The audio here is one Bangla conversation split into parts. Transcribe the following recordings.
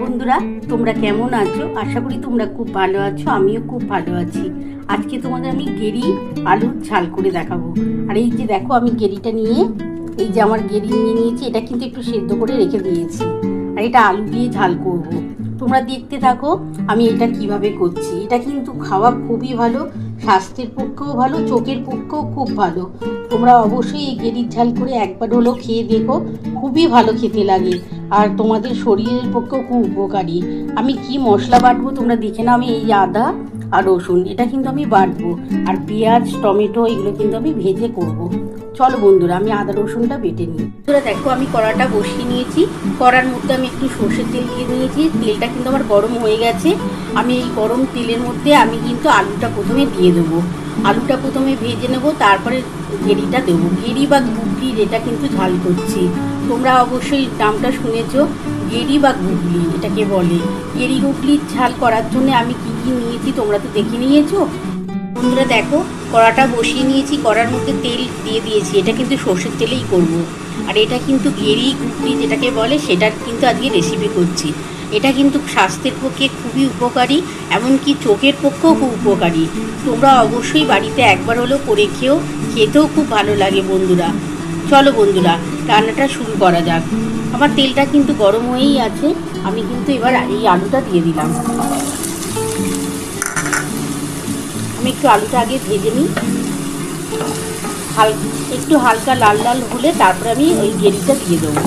বন্ধুরা, তোমরা কেমন আছো? আশা করি তোমরা খুব ভালো আছো, আমিও খুব ভালো আছি। আজকে তোমাদের আমি গেরি আলুর ঝাল করে দেখাবো। আর এই যে দেখো, আমি গেরিটা নিয়ে, এই যে আমার গেরি নিয়ে নিয়েছি, এটা কিন্তু একটু সেদ্ধ করে রেখে দিয়েছি। আর এটা আলু দিয়ে ঝাল করব। তোমরা দেখতে থাকো, আমি এটা কীভাবে করছি। এটা কিন্তু খাওয়া খুবই ভালো, স্বাস্থ্যের পক্ষেও ভালো, চোখের পক্ষেও খুব ভালো। তোমরা অবশ্যই এই গেরির ঝাল করে একবার হলো খেয়ে দেখো খুবই ভালো খেতে লাগে। আর তোমাদের শরীরের পক্ষেও খুব উপকারী। আমি কি মশলা বাটবো তোমরা দেখে নাও। আমি এই আদা আর রসুন, এটা কিন্তু আমি বাটবো। আর পেঁয়াজ, টমেটো, এগুলো কিন্তু আমি ভেজে করব। চলো বন্ধুরা, আমি আদা রসুনটা বেটে নিই। বন্ধুরা, দেখো, আমি কড়াটা বসিয়ে নিয়েছি। কড়ার মধ্যে আমি একটু সর্ষের তেল দিয়ে নিয়েছি তেলটা কিন্তু আমার গরম হয়ে গেছে। আমি এই গরম তেলের মধ্যে আমি কিন্তু আলুটা প্রথমে দিয়ে দেবো। আলুটা প্রথমে ভেজে নেব, তারপরে ঘেরিটা দেবো। গেরি বা গুগলির, এটা কিন্তু ঝাল করছি। তোমরা অবশ্যই নামটা শুনেছো গেরি বা গুগলি এটাকে বলে। গেরি গুগলির ঝাল করার জন্য আমি কি কি নিয়েছি তোমরা তো দেখে নিয়েছো। বন্ধুরা দেখো, কড়াটা বসিয়ে নিয়েছি, কড়ার মধ্যে তেল দিয়ে দিয়েছি। এটা কিন্তু সর্ষের তেলেই করব। আর এটা কিন্তু গেরি গুগলি যেটাকে বলে, সেটার কিন্তু আজকে রেসিপি করছি। এটা কিন্তু স্বাস্থ্যের পক্ষে খুবই উপকারী, এমনকি চোখের পক্ষেও খুব উপকারী। তোমরা অবশ্যই বাড়িতে একবার হলেও করে খেও, খেতেও খুব ভালো লাগে বন্ধুরা। চলো বন্ধুরা, রান্নাটা শুরু করা যাক। আমার তেলটা কিন্তু গরম হয়েই আছে, আমি কিন্তু এবার এই আলুটা দিয়ে দিলাম। আমি একটু আলুটা আগে ভেজে নিই। হাল, একটু হালকা লাল লাল হলে তারপরে আমি ওই গেরিটা দিয়ে দেবো।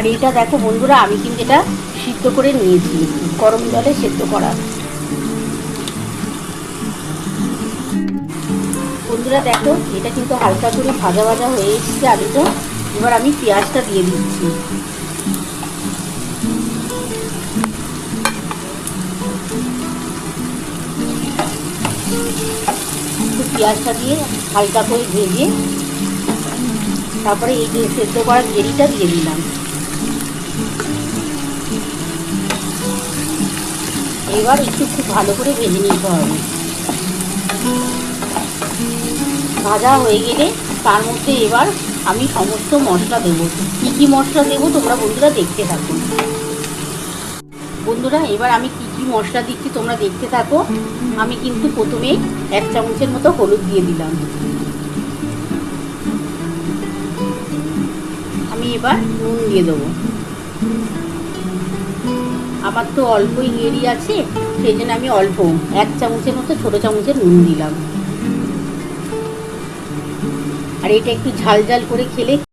আর এটা দেখো বন্ধুরা, আমি কিন্তু এটা সিদ্ধ করে নিয়েছি। গরম জলে সেদ্ধ করা। বন্ধুরা দেখো, এটা কিন্তু হালকা করে ভাজা ভাজা হয়ে এসেছে আলুটা এবার আমি পেঁয়াজটা দিয়ে দিচ্ছি। পেঁয়াজটা দিয়ে হালকা করে ভেজে তারপরে এই সেদ্ধ করা গেরিটা দিয়ে দিলাম। এবার একটু খুব ভালো করে ভেজে নিতে হবে। ভাজা হয়ে গেলে তার মধ্যে এবার আমি সমস্ত মশলা দেবো। কী কী মশলা দেবো তোমরা বন্ধুরা দেখতে থাকো। বন্ধুরা, এবার আমি কি কি মশলা দিচ্ছি তোমরা দেখতে থাকো। আমি কিন্তু প্রথমে এক চামচের মতো হলুদ দিয়ে দিলাম। আমি এবার নুন দিয়ে দেবো। আমার তো অল্পই গেরি আছে, সেই জন্য আমি অল্প, এক চামচের মতো ছোটো চামচের নুন দিলাম। আর এটা একটু ঝাল ঝাল করে খেলে